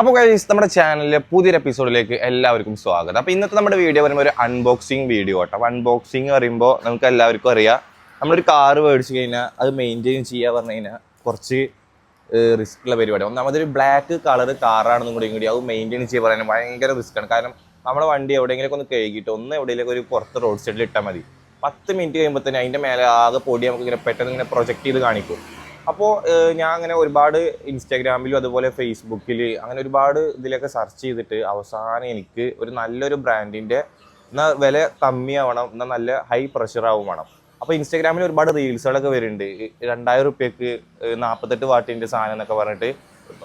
അപ്പോൾ ഗൈസ് നമ്മുടെ ചാനലിലെ പുതിയൊരു എപ്പിസോഡിലേക്ക് എല്ലാവർക്കും സ്വാഗതം. അപ്പോൾ ഇന്നത്തെ നമ്മുടെ വീഡിയോ പറയുമ്പോൾ ഒരു അൺബോക്സിങ് വീഡിയോ കേട്ടോ അപ്പോൾ അൺബോക്സിങ് പറയുമ്പോൾ നമുക്ക് എല്ലാവർക്കും അറിയാം. നമ്മളൊരു കാറ് മേടിച്ച് കഴിഞ്ഞാൽ അത് മെയിന്റെയിൻ ചെയ്യുക പറഞ്ഞു കഴിഞ്ഞാൽ കുറച്ച് റിസ്ക് ഉള്ള പരിപാടി. ഒന്നാമതൊരു ബ്ലാക്ക് കളർ കാറാണെന്നും കൂടി കൂടി അത് മെയിന്റെയിൻ ചെയ്യുക പറയാൻ ഭയങ്കര റിസ്ക്കാണ് കാരണം നമ്മുടെ വണ്ടി എവിടെയെങ്കിലും ഒന്ന് കഴുകിയിട്ട് ഒന്ന് എവിടെയെങ്കിലും ഒരു പുറത്ത് റോഡ് സൈഡിൽ ഇട്ടാൽ മതി. പത്ത് മിനിറ്റ് കഴിയുമ്പോൾ തന്നെ അതിന്റെ മേലെ ആകെ പൊടി നമുക്ക് ഇങ്ങനെ പെട്ടെന്ന് ഇങ്ങനെ പ്രൊജക്റ്റ് ചെയ്ത് കാണിക്കും. അപ്പോൾ ഞാൻ അങ്ങനെ ഒരുപാട് ഇൻസ്റ്റാഗ്രാമിലും അതുപോലെ ഫേസ്ബുക്കിൽ അങ്ങനെ ഒരുപാട് ഇതിലൊക്കെ സെർച്ച് ചെയ്തിട്ട് അവസാനം എനിക്ക് ഒരു നല്ലൊരു ബ്രാൻഡിന്റെ എന്നാൽ വില കമ്മിയാവണം എന്നാൽ നല്ല ഹൈ പ്രഷർ ആവും അപ്പോൾ ഇൻസ്റ്റാഗ്രാമിൽ ഒരുപാട് റീൽസുകളൊക്കെ വരുന്നുണ്ട്. രണ്ടായിരം റുപ്യക്ക് നാൽപ്പത്തെട്ട് വാട്ടിന്റെ സാധനം എന്നൊക്കെ പറഞ്ഞിട്ട്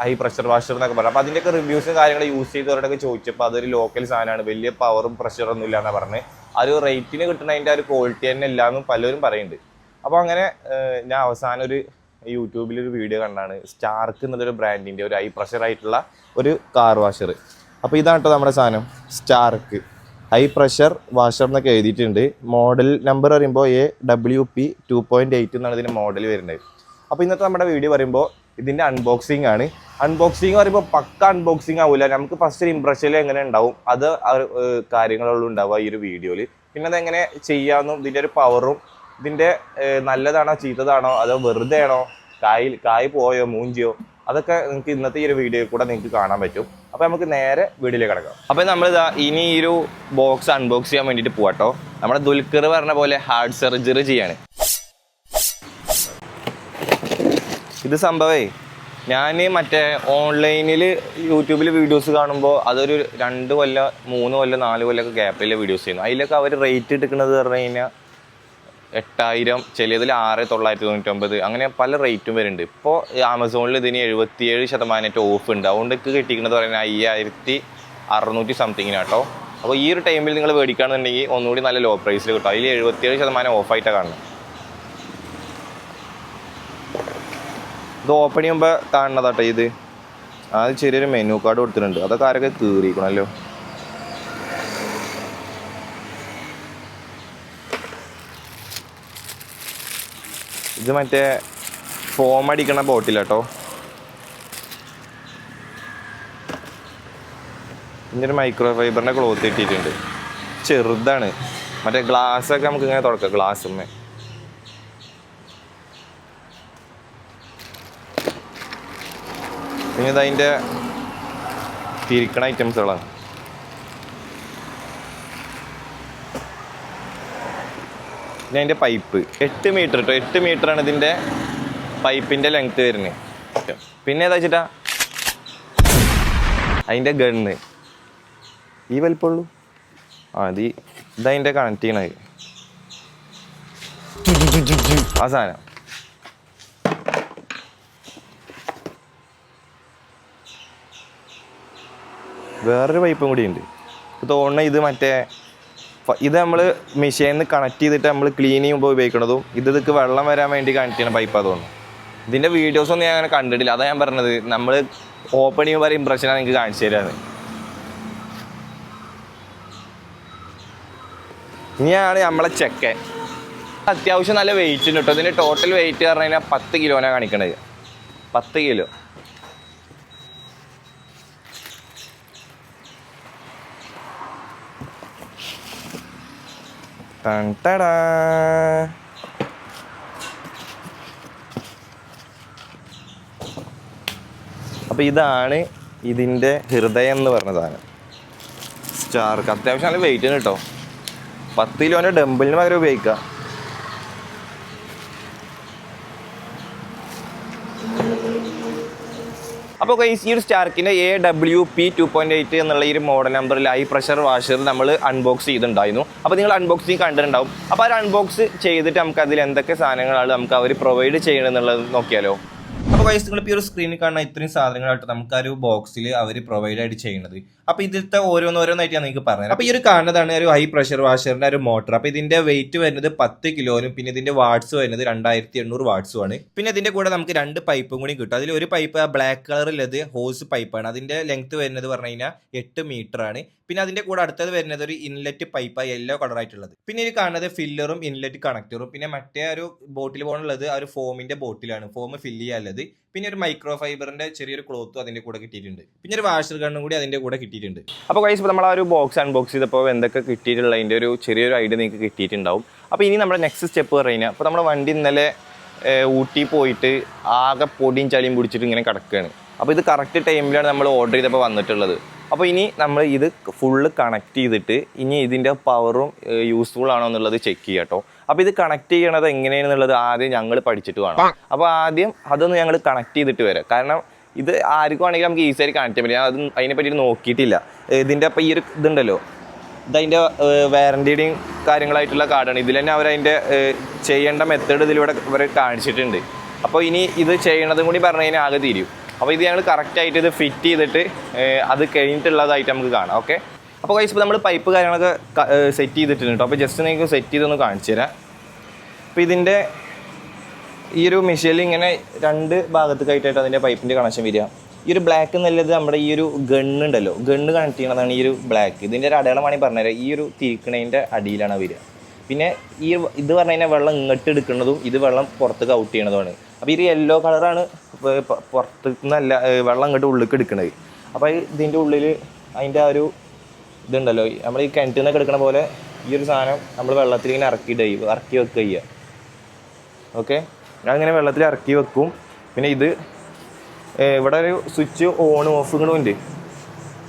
ഹൈ പ്രഷർ വാഷർ എന്നൊക്കെ പറഞ്ഞു. അപ്പോൾ അതിന്റെയൊക്കെ റിവ്യൂസും കാര്യങ്ങൾ യൂസ് ചെയ്തവരോടൊക്കെ ചോദിച്ചപ്പോൾ അതൊരു ലോക്കൽ സാധനമാണ്. വലിയ പവറും പ്രഷറൊന്നും ഇല്ല എന്നാണ് പറഞ്ഞ്. ആ ഒരു റേറ്റിന് കിട്ടുന്നതിന്റെ ആ ഒരു ക്വാളിറ്റി തന്നെ ഇല്ല എന്നും പലരും പറയുന്നുണ്ട്. അപ്പോൾ അങ്ങനെ ഞാൻ അവസാനം ഒരു യൂട്യൂബിൽ ഒരു വീഡിയോ കണ്ടാണ്. സ്റ്റാർക്ക് എന്നുള്ളൊരു ബ്രാൻഡിന്റെ ഒരു ഹൈ പ്രഷർ ആയിട്ടുള്ള ഒരു കാർ വാഷർ അപ്പോൾ ഇതാണ് കേട്ടോ നമ്മുടെ സാധനം. സ്റ്റാർക്ക് ഹൈ പ്രഷർ വാഷർ എന്നൊക്കെ എഴുതിയിട്ടുണ്ട്. മോഡൽ നമ്പർ പറയുമ്പോൾ A W P two point eight എന്നാണ് ഇതിന്റെ മോഡൽ വരുന്നത്. അപ്പോൾ ഇന്നത്തെ നമ്മുടെ വീഡിയോ പറയുമ്പോൾ ഇതിന്റെ അൺബോക്സിംഗ് ആണ്. അൺബോക്സിംഗ് പറയുമ്പോൾ പക്ക അൺബോക്സിംഗ് ആവില്ല നമുക്ക് ഫസ്റ്റ് ഒരു ഇമ്പ്രഷനിൽ എങ്ങനെ ഉണ്ടാവും? അത് കാര്യങ്ങളുള്ളൂ ഉണ്ടാവുക ഈ ഒരു വീഡിയോയിൽ പിന്നെ അതെങ്ങനെ ചെയ്യാമെന്നും ഇതിന്റെ ഒരു പവറും ഇതിന്റെ നല്ലതാണോ ചീത്തതാണോ അതോ വെറുതെ ആണോ കായ് കായ് പോയോ മൂഞ്ചിയോ അതൊക്കെ നിങ്ങൾക്ക് ഇന്നത്തെ ഈ ഒരു വീഡിയോയിൽ കൂടെ നിങ്ങൾക്ക് കാണാൻ പറ്റും. അപ്പോൾ നമുക്ക് നേരെ വീഡിയോയിലേക്ക് കിടക്കാം. അപ്പോൾ നമ്മളിതാ ഇനി ഈ ഒരു ബോക്സ് അൺബോക്സ് ചെയ്യാൻ വേണ്ടിയിട്ട് പോവാട്ടോ നമ്മുടെ ദുൽഖർ പറഞ്ഞ പോലെ ഹാർട്ട് സർജറി ചെയ്യാണ്. ഇത് സംഭവേ ഞാൻ മറ്റേ ഓൺലൈനിൽ യൂട്യൂബിൽ വീഡിയോസ് കാണുമ്പോൾ അതൊരു രണ്ട് കൊല്ലം മൂന്ന് കൊല്ലം നാല് കൊല്ലമൊക്കെ ഗ്യാപ്പിലെ വീഡിയോസ് ചെയ്യുന്നു. അതിലൊക്കെ അവർ റേറ്റ് എടുക്കുന്നത് പറഞ്ഞു കഴിഞ്ഞാൽ എട്ടായിരം ചിലതിൽ ആറ് തൊള്ളായിരത്തി തൊണ്ണൂറ്റൊമ്പത് അങ്ങനെ പല റേറ്റും വരുന്നുണ്ട്. ഇപ്പോൾ ആമസോണിൽ ഇതിന് എഴുപത്തിയേഴ് ശതമാനമായിട്ട് ഓഫ് ഉണ്ട്. അതുകൊണ്ട് എനിക്ക് കിട്ടിക്കുന്നത് പറയുന്നത് അയ്യായിരത്തി അറുന്നൂറ്റി സംതിങ്ങിനാട്ടോ അപ്പോൾ ഈ ഒരു ടൈമിൽ നിങ്ങൾ മേടിക്കുകയാണെന്നുണ്ടെങ്കിൽ ഒന്നുകൂടി നല്ല ലോ പ്രൈസിൽ കിട്ടും. അതിൽ എഴുപത്തിയേഴ് ശതമാനം ഓഫായിട്ടാണ് കാണുന്നത്. ഇത് ഓപ്പൺ ചെയ്യുമ്പോൾ കാണുന്നതാട്ടോ ഇത്. അത് ചെറിയൊരു മെനു കാർഡ് കൊടുത്തിട്ടുണ്ട്. അതൊക്കെ ആരൊക്കെ കീറിക്കണമല്ലോ ഇത് മറ്റേ ഫോം അടിക്കണ ബോട്ടിലാട്ടോ ഇതിന്റെ ഒരു മൈക്രോ ഫൈബറിന്റെ ക്ലോത്ത് ഇട്ടിട്ടുണ്ട്. ചെറുതാണ്. മറ്റേ ഗ്ലാസ്സൊക്കെ നമുക്ക് ഇങ്ങനെ തുറക്കാം ഗ്ലാസ്സുമ്മേ പിന്നെ ഇതതിന്റെ തിരിക്കണ ഐറ്റംസുകളാണ് പിന്നെ അതിന്റെ പൈപ്പ് എട്ട് മീറ്റർ കേട്ടോ എട്ട് മീറ്ററാണ് ഇതിന്റെ പൈപ്പിന്റെ ലെങ്ത് വരുന്നത് പിന്നെ ഏതാ വെച്ചിട്ടാ? അതിന്റെ ഗണ്ണ് ഈ വലിപ്പമുള്ളൂ ആ ഇത് ഈ- ഇതതിന്റെ കണക്ട് ചെയ്യണത്. ആ സാധനം. വേറൊരു പൈപ്പും കൂടി ഉണ്ട്. തോന്നുന്ന ഇത് മറ്റേ ഇത് നമ്മൾ മെഷീനിൽ നിന്ന് കണക്ട് ചെയ്തിട്ട് നമ്മൾ ക്ലീൻ ചെയ്യുമ്പോൾ ഉപയോഗിക്കണതും ഇത് ഇതൊക്കെ വെള്ളം വരാൻ വേണ്ടി കണക്ട് ചെയ്യണ പൈപ്പ് അതുകൊണ്ട് ഇതിന്റെ വീഡിയോസ് ഒന്നും ഞാൻ അങ്ങനെ കണ്ടിട്ടില്ല. അതാ ഞാൻ പറഞ്ഞത്. നമ്മൾ ഓപ്പൺ ചെയ്യുമ്പോൾ ഇമ്പ്രഷനാണ് എനിക്ക് കാണിച്ചു തരാറ് ഇനിയാണ് നമ്മളെ ചെക്കൻ അത്യാവശ്യം നല്ല വെയിറ്റ് ഉണ്ട് കേട്ടോ ഇതിന്റെ ടോട്ടൽ വെയിറ്റ് പറഞ്ഞു കഴിഞ്ഞാൽ പത്ത് കിലോനാണ് കാണിക്കണത്. പത്ത് കിലോ ടടാ. അപ്പൊ ഇതാണ് ഇതിന്റെ ഹൃദയം എന്ന് പറഞ്ഞ സാധനം. സ്റ്റാർക്ക് അത്യാവശ്യം നല്ല വെയിറ്റ് ആണ് കേട്ടോ. പത്ത് കിലോന്റെ ഡംബിളിന് പകരം ഉപയോഗിക്കാം. അപ്പോൾ ഈ ഒരു സ്റ്റാർക്കിന്റെ A W P two point eight എന്നുള്ള ഈ ഒരു മോഡൽ നമ്പറിൽ ഹൈ പ്രഷർ വാഷർ നമ്മൾ അൺബോക്സ് ചെയ്തിട്ടുണ്ടായിരുന്നു. അപ്പോൾ നിങ്ങൾ അൺബോക്സിങ് കണ്ടിട്ടുണ്ടാവും. അപ്പോൾ ആ ഒരു അൺബോക്സ് ചെയ്തിട്ട് നമുക്ക് അതിൽ എന്തൊക്കെ സാധനങ്ങളാണ് നമുക്ക് അവർ പ്രൊവൈഡ് ചെയ്യണമെന്നുള്ളത് നോക്കിയാലോ. ഗൈസ് നിങ്ങൾ ഈ ഒരു സ്ക്രീനിൽ കാണുന്ന ഇത്രയും സാധനങ്ങളായിട്ട് നമുക്ക് ആ ഒരു ബോക്സിൽ അവർ പ്രൊവൈഡ് ആയിട്ട് ചെയ്യുന്നത്. അപ്പോൾ ഇതിലത്തെ ഓരോന്നോരോന്നായിട്ട് ഞാൻ നിങ്ങൾക്ക് പറഞ്ഞത്. അപ്പോൾ ഈ ഒരു കാണുന്നതാണ് ഒരു ഹൈ പ്രഷർ വാഷറിന്റെ ഒരു മോട്ടർ അപ്പോൾ ഇതിന്റെ വെയിറ്റ് വരുന്നത് പത്ത് കിലോനും പിന്നെ ഇതിന്റെ വാട്ട്സ് വരുന്നത് രണ്ടായിരത്തി എണ്ണൂറ് വാട്ട്സും ആണ്. പിന്നെ ഇതിന്റെ കൂടെ നമുക്ക് രണ്ട് പൈപ്പും കൂടി കിട്ടും. അതിൽ ഒരു പൈപ്പ് ബ്ലാക്ക് കളറിലത് ഹോസ് പൈപ്പാണ് അതിന്റെ ലെങ്ത് വരുന്നത് പറഞ്ഞു കഴിഞ്ഞാൽ എട്ട് മീറ്റർ ആണ്. പിന്നെ അതിന്റെ കൂടെ അടുത്തത് വരുന്നത് ഒരു ഇൻലെറ്റ് പൈപ്പ് യെല്ലോ കളർ ആയിട്ടുള്ളത്. പിന്നെ ഇത് കാണുന്നത് ഫില്ലറും ഇൻലെറ്റ് കണക്ടറും പിന്നെ മറ്റേ ഒരു ബോട്ടിൽ പോകാനുള്ളത് ആ ഒരു ഫോമിന്റെ ബോട്ടിലാണ് ഫോം ഫില്ല് ചെയ്യാനുള്ളത്. പിന്നെ ഒരു മൈക്രോ ഫൈബറിന്റെ ചെറിയൊരു ക്ലോത്തും അതിന്റെ കൂടെ കിട്ടിയിട്ടുണ്ട്. പിന്നെ ഒരു വാഷർ ഗണ്ണും കൂടി അതിന്റെ കൂടെ കിട്ടിയിട്ടുണ്ട്. അപ്പോൾ കൈസ് നമ്മൾ ആ ഒരു ബോക്സ് അൺബോക്സ് ചെയ്തപ്പോൾ എന്തൊക്കെ കിട്ടിയിട്ടുള്ള അതിന്റെ ഒരു ചെറിയൊരു ഐഡിയ നിങ്ങൾക്ക് കിട്ടിയിട്ടുണ്ടാവും. അപ്പോൾ ഇനി നമ്മുടെ നെക്സ്റ്റ് സ്റ്റെപ്പ് പറയുന്നത് അപ്പോൾ നമ്മുടെ വണ്ടി ഇന്നലെ ഊട്ടി പോയിട്ട് ആകെ പൊടിയും ചളിയും പിടിച്ചിട്ട് ഇങ്ങനെ കിടക്കുകയാണ് അപ്പോൾ ഇത് കറക്റ്റ് ടൈമിലാണ് നമ്മൾ ഓർഡർ ചെയ്തപ്പോൾ വന്നിട്ടുള്ളത്. അപ്പോൾ ഇനി നമ്മൾ ഇത് ഫുള്ള് കണക്ട് ചെയ്തിട്ട് ഇനി ഇതിന്റെ പവറും യൂസ്ഫുൾ ആണോ എന്നുള്ളത് ചെക്ക് ചെയ്യാം കേട്ടോ അപ്പോൾ ഇത് കണക്ട് ചെയ്യണത് എങ്ങനെയാണെന്നുള്ളത് ആദ്യം ഞങ്ങൾ പഠിച്ചിട്ട് വേണം. അപ്പോൾ ആദ്യം അതൊന്ന് ഞങ്ങൾ കണക്ട് ചെയ്തിട്ട് വരാം. കാരണം ഇത് ആർക്കും ആണെങ്കിലും നമുക്ക് ഈസി ആയിട്ട് കണക്ട് ചെയ്യാൻ പറ്റും അത് അതിനെ പറ്റി നോക്കിയിട്ടില്ല. ഇതിന്റെ അപ്പോൾ ഈ ഒരു ഇതുണ്ടല്ലോ. ഇതതിന്റെ വാറന്റിയുടെയും കാര്യങ്ങളായിട്ടുള്ള കാർഡാണ് ഇതിൽ തന്നെ അവർ അവരതിന്റെ ചെയ്യേണ്ട മെത്തേഡ് ഇതിലൂടെ ഇവർ കാണിച്ചിട്ടുണ്ട്. അപ്പോൾ ഇനി ഇത് ചെയ്യണതും കൂടി പറഞ്ഞു കഴിഞ്ഞാൽ ആകെ തീരും. അപ്പോൾ ഇത് ഞങ്ങൾ കറക്റ്റായിട്ട് ഇത് ഫിറ്റ് ചെയ്തിട്ട് അത് കഴിഞ്ഞിട്ടുള്ളതായിട്ട് നമുക്ക് കാണാം ഓക്കെ അപ്പോൾ കഴിച്ച് ഇപ്പോൾ നമ്മൾ പൈപ്പ് കാര്യങ്ങളൊക്കെ സെറ്റ് ചെയ്തിട്ടുണ്ട് കേട്ടോ അപ്പോൾ ജസ്റ്റ് നിങ്ങൾക്ക് സെറ്റ് ചെയ്തൊന്ന് കാണിച്ചു തരാം. അപ്പോൾ ഇതിന്റെ ഈ ഒരു മെഷീനിൽ ഇങ്ങനെ രണ്ട് ഭാഗത്തേക്കായിട്ടായിട്ട് അതിന്റെ പൈപ്പിന്റെ കണക്ഷൻ വരിക. ഈ ഒരു ബ്ലാക്ക് എന്നുള്ളത് നമ്മുടെ ഈ ഒരു ഗണ്ണ് ഉണ്ടല്ലോ ഗണ്ണ് കണക്ട് ചെയ്യണതാണ് ഈ ഒരു ബ്ലാക്ക് ഇതിന്റെ ഒരു അടയാളമാണ് പറഞ്ഞുതരാം. ഈ ഒരു തിരിക്കണതിന്റെ അടിയിലാണ് വരിക. പിന്നെ ഈ ഇത് പറഞ്ഞു കഴിഞ്ഞാൽ വെള്ളം ഇങ്ങോട്ട് എടുക്കുന്നതും ഇത് വെള്ളം പുറത്തേക്ക് ഔട്ട് ചെയ്യണതുമാണ്. അപ്പോൾ ഈ യെല്ലോ കളറാണ് പുറത്തു നല്ല വെള്ളം അങ്ങോട്ട് ഉള്ളിലേക്ക് എടുക്കുന്നത് അപ്പോൾ ഇതിന്റെ ഉള്ളിൽ അതിന്റെ ആ ഒരു ഇതുണ്ടല്ലോ നമ്മൾ ഈ കിണറ്റിൽ നിന്നൊക്കെ എടുക്കണ പോലെ ഈ ഒരു സാധനം നമ്മൾ വെള്ളത്തിൽ ഇങ്ങനെ ഇറക്കിയിട്ട് ഇറക്കി വെക്കുക ചെയ്യുക ഓക്കെ അങ്ങനെ വെള്ളത്തിൽ ഇറക്കി വെക്കും. പിന്നെ ഇത് ഇവിടെ ഒരു സ്വിച്ച് ഓൺ ഓഫ് ഉണ്ട്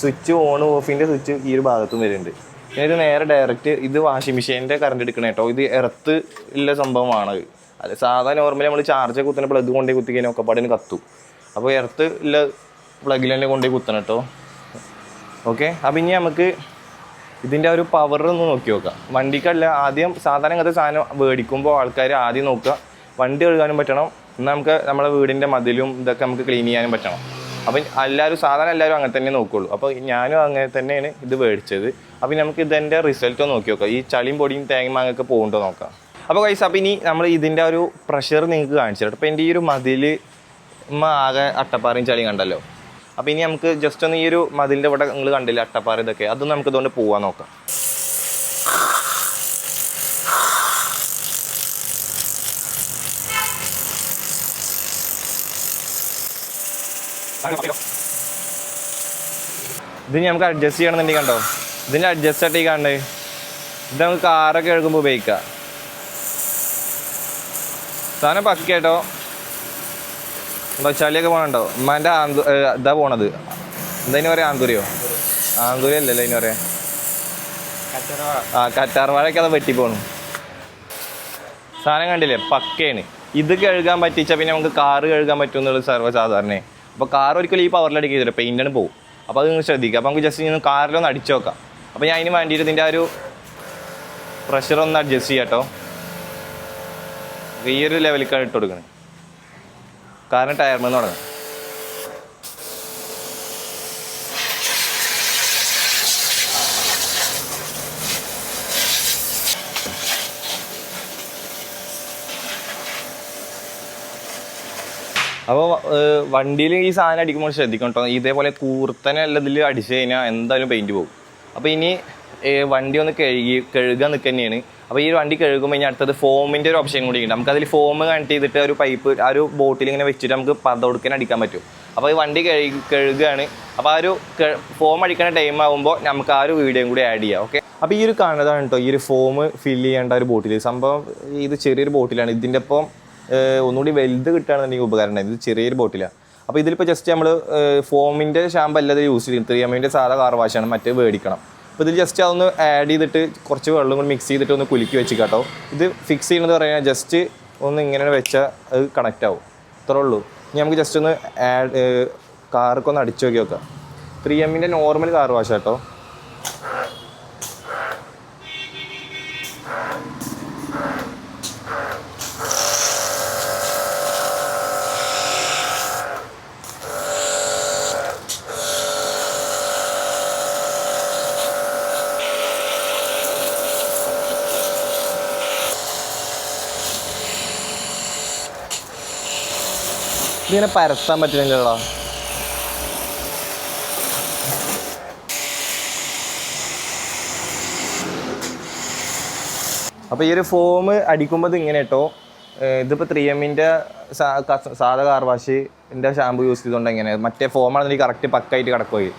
സ്വിച്ച് ഓൺ ഓഫിന്റെ സ്വിച്ച് ഈ ഒരു ഭാഗത്തും വരുന്നുണ്ട്. പിന്നെ ഇത് നേരെ ഡയറക്റ്റ് ഇത് വാഷിംഗ് മെഷീനിന്റെ കറണ്ട് എടുക്കണ കേട്ടോ ഇത് എർത്ത് ഉള്ള സംഭവമാണ് അത്. സാധാരണ സാധാ നോർമലി നമ്മൾ ചാർജ് കുത്തുന്ന പ്ലഗ് കൊണ്ടുപോയി കുത്തി കഴിഞ്ഞാൽ ഒക്കെ പാടിന് കത്തും. അപ്പോൾ എർത്ത് ഉള്ള പ്ലഗിൽ തന്നെ കൊണ്ടുപോയി കുത്തണം കേട്ടോ ഓക്കെ അപ്പം ഇനി നമുക്ക് ഇതിന്റെ ഒരു പവർ ഒന്ന് നോക്കി നോക്കാം. വണ്ടിക്കല്ല ആദ്യം സാധാരണ ഇങ്ങനത്തെ സാധനം മേടിക്കുമ്പോൾ ആൾക്കാർ ആദ്യം നോക്കുക. വണ്ടി കഴുകാനും പറ്റണം. എന്നാൽ നമുക്ക് നമ്മുടെ വീടിന്റെ മതിലും ഇതൊക്കെ നമുക്ക് ക്ലീൻ ചെയ്യാനും പറ്റണം. അപ്പം എല്ലാവരും സാധാരണ എല്ലാവരും അങ്ങനെ തന്നെ നോക്കുള്ളൂ. അപ്പോൾ ഞാനും അങ്ങനെ തന്നെയാണ് ഇത് മേടിച്ചത് അപ്പം നമുക്ക് ഇതിന്റെ റിസൾട്ട് നോക്കി നോക്കാം. ഈ ചളിയും പൊടിയും തേങ്ങ മാങ്ങൊക്കെ പോകുന്നുണ്ടോ നോക്കാം. അപ്പോൾ കൈസ് അപ്പം ഇനി നമ്മൾ ഇതിന്റെ ഒരു പ്രഷർ നിങ്ങൾക്ക് കാണിച്ചു തരാം അപ്പോൾ എന്റെ ഈ ഒരു മതിൽ ആകെ അട്ടപ്പാറയും ചളിയും കണ്ടല്ലോ. അപ്പോൾ ഇനി നമുക്ക് ജസ്റ്റ് ഒന്ന് ഈ ഒരു മതിലിന്റെ ഇവിടെ നിങ്ങൾ കണ്ടില്ല അട്ടപ്പാറ ഇതൊക്കെ? അതൊന്നും നമുക്ക് ഇതുകൊണ്ട് പോവാൻ നോക്കാം. ഇത് നമുക്ക് അഡ്ജസ്റ്റ് ചെയ്യണമെന്നുണ്ടെങ്കിൽ കണ്ടോ? ഇതിന്റെ അഡ്ജസ്റ്റ് ആയിട്ട് ഈ കാണണ്ടേ ഇത് നമുക്ക് കാറൊക്കെ എടുക്കുമ്പോൾ ഉപയോഗിക്കാം. സാധനം പക്കേട്ടോ എന്താ ചളിയൊക്കെ പോകണുണ്ടോ ഉമ്മാന്റെ ആന്തു ഇതാ പോണത്. എന്താ ഇനി പറയാ ആന്തൂരിയോ? ആന്തൂരി അല്ലല്ലോ ഇനി പറയാ. ആ കറ്റാർവാഴയൊക്കെ അത് വെട്ടി പോണു സാധനം കണ്ടില്ലേ? പക്കയാണ് ഇത് കഴുകാൻ പറ്റിച്ച പിന്നെ നമുക്ക് കാറ് കഴുകാൻ പറ്റും എന്നുള്ളത് സർവസാധാരണ. അപ്പോൾ കാർ ഒരിക്കലും ഈ പവറിലടിക്ക് ചെയ്തില്ല പെയിന്റാണ് പോകും അപ്പോൾ അത് നിങ്ങൾ ശ്രദ്ധിക്കുക. അപ്പോൾ നമുക്ക് ജസ്റ്റ് ഇങ്ങനെ കാറിലൊന്ന് അടിച്ചു നോക്കാം. അപ്പോൾ ഞാൻ അതിന് വേണ്ടിയിട്ട് ഇതിന്റെ ആ ഒരു പ്രഷർ ഒന്ന് അഡ്ജസ്റ്റ് ചെയ്യാം കേട്ടോ. ഈ ഒരു ലെവലിലേക്കാണ് ഇട്ട് കൊടുക്കുന്നത് കാരണം ടയർമെന്ന് തുടങ്ങാം അപ്പോൾ വണ്ടിയിൽ ഈ സാധനം അടിക്കുമ്പോൾ ശ്രദ്ധിക്കണം കേട്ടോ ഇതേപോലെ കൂർത്തനെ അല്ലതിൽ അടിച്ചു കഴിഞ്ഞാൽ എന്തായാലും പെയിന്റ് പോകും. അപ്പോൾ ഇനി വണ്ടി ഒന്ന് കഴുകി കഴുകാൻ നിൽക്കുക തന്നെയാണ് അപ്പോൾ ഈ വണ്ടി കഴുകുമ്പോൾ ഇനി അടുത്തത് ഫോമിന്റെ ഒരു ഓപ്ഷൻ കൂടി ഉണ്ട്. നമുക്ക് അതിൽ ഫോം കണക്ട് ചെയ്തിട്ട് ഒരു പൈപ്പ് ആ ഒരു ബോട്ടിൽ ഇങ്ങനെ വെച്ചിട്ട് നമുക്ക് പതൊടുക്കാൻ അടിക്കാൻ പറ്റും. അപ്പോൾ ഈ വണ്ടി കഴുകി കഴുകുകയാണ് അപ്പോൾ ആ ഒരു ഫോം അടിക്കുന്ന ടൈം ആകുമ്പോൾ നമുക്ക് ആ ഒരു വീഡിയോയും കൂടി ആഡ് ചെയ്യാം ഓക്കെ അപ്പോൾ ഈ ഒരു കാണുന്നതാണ് കേട്ടോ ഈ ഒരു ഫോം ഫില്ല് ചെയ്യേണ്ട ഒരു ബോട്ടിൽ സംഭവം ഇത് ചെറിയൊരു ബോട്ടിലാണ് ഇതിന്റെ ഒപ്പം ഒന്നുകൂടി വലുത് കിട്ടുകയാണെന്നുണ്ടെങ്കിൽ ഉപകാരം ഉണ്ടായി ഇത് ചെറിയൊരു ബോട്ടിലാണ് അപ്പോൾ ഇതിലിപ്പോൾ ജസ്റ്റ് നമ്മൾ ഫോമിന്റെ ഷാമ്പ് അല്ലാതെ യൂസ് ചെയ്യും ത്രീ എമ്മിന്റെ സാധാ കാർ വാഷാണ് മറ്റേ മേടിക്കണം. അപ്പോൾ ഇതിൽ ജസ്റ്റ് അതൊന്ന് ആഡ് ചെയ്തിട്ട് കുറച്ച് വെള്ളം കൂടി മിക്സ് ചെയ്തിട്ട് ഒന്ന് കുലുക്കി വെച്ച് കേട്ടോ ഇത് ഫിക്സ് ചെയ്യുന്നത് പറഞ്ഞാൽ ജസ്റ്റ് ഒന്ന് ഇങ്ങനെ വെച്ചാൽ അത് കണക്റ്റ് ആവും. അത്രേ ഉള്ളൂ. ഇനി നമുക്ക് ജസ്റ്റ് ഒന്ന് ആഡ് കാർക്കൊന്ന് അടിച്ചു നോക്കി നോക്കാം. ത്രീ എമ്മിന്റെ നോർമൽ കാർ വാഷ് ഇതിങ്ങനെ പരത്താൻ പറ്റുന്നില്ലല്ലോ അപ്പോൾ ഈ ഒരു ഫോം അടിക്കുമ്പോൾ ഇങ്ങനെ കേട്ടോ ഇതിപ്പോ ത്രീ എമ്മിന്റെ സാധാ എന്റെ ഷാമ്പു യൂസ് ചെയ്തുകൊണ്ട് എങ്ങനെ? മറ്റേ ഫോം ആണെങ്കിൽ കറക്റ്റ് പക്കായിട്ട് കിടക്കുകയും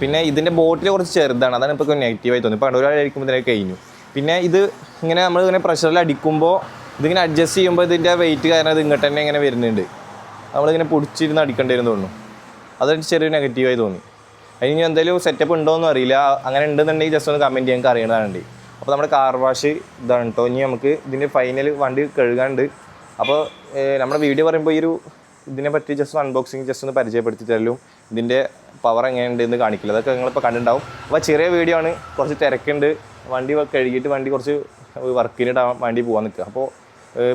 പിന്നെ ഇതിന്റെ ബോട്ടിൽ കുറച്ച് ചെറുതാണ്. അതാണ് ഇപ്പോൾ നെഗറ്റീവായി തോന്നി ഇപ്പോൾ ഒരാൾ അടിക്കുമ്പോൾ ഇതിനെ കഴിഞ്ഞു. പിന്നെ ഇത് ഇങ്ങനെ നമ്മൾ ഇങ്ങനെ പ്രഷറിൽ അടിക്കുമ്പോൾ ഇതിങ്ങനെ അഡ്ജസ്റ്റ് ചെയ്യുമ്പോൾ ഇതിന്റെ വെയിറ്റ് കാരണം ഇത് ഇങ്ങോട്ട് തന്നെ ഇങ്ങനെ വരുന്നുണ്ട്. നമ്മളിങ്ങനെ പൊടിച്ചിരുന്ന് അടിക്കേണ്ടി വരും തോന്നുന്നു അതൊരു ചെറിയ നെഗറ്റീവായി തോന്നി. അതിന് എന്തെങ്കിലും സെറ്റപ്പ് ഉണ്ടോ എന്ന് അറിയില്ല. അങ്ങനെ ഉണ്ടെന്നുണ്ടെങ്കിൽ ജസ്റ്റ് ഒന്ന് കമന്റ് ചെയ്യാൻ അറിയണതാണ് അപ്പോൾ നമ്മുടെ കാർ വാഷ് ഇതാണ് കേട്ടോ ഇനി നമുക്ക് ഇതിന്റെ ഫൈനൽ വണ്ടി കഴുകാണ്ട് അപ്പോൾ നമ്മുടെ വീഡിയോ പറയുമ്പോൾ ഈ ഒരു ഇതിനെ പറ്റി ജസ്റ്റ് അൺബോക്സിങ് ജസ്റ്റ് ഒന്ന് പരിചയപ്പെടുത്തി തരലും ഇതിന്റെ പവർ എങ്ങനെയുണ്ട് എന്ന് കാണിക്കില്ല. അതൊക്കെ നിങ്ങളിപ്പോൾ കണ്ടിട്ടുണ്ടാവും. അപ്പോൾ ചെറിയ വീഡിയോ ആണ്. കുറച്ച് തിരക്കുണ്ട്. വണ്ടി കഴുകിയിട്ട് വണ്ടി കുറച്ച് വർക്കിനിടാൻ വേണ്ടി പോകാൻ നിൽക്കുക. അപ്പോൾ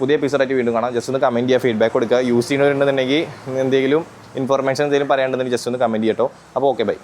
പുതിയ എപ്പിസോഡായിട്ട് വീണ്ടും കാണാം. ജസ്റ്റ് ഒന്ന് കമന്റ് ചെയ്യുക ഫീഡ്ബാക്ക് കൊടുക്കുക. യൂസ് ചെയ്യുന്നവരുണ്ടെന്നുണ്ടെങ്കിൽ എന്തെങ്കിലും ഇൻഫർമേഷൻ എന്തെങ്കിലും പറയേണ്ടതെങ്കിൽ ജസ്റ്റ് ഒന്ന് കമന്റ് ചെയ്യട്ടോ. അപ്പോൾ ഓക്കെ ബൈ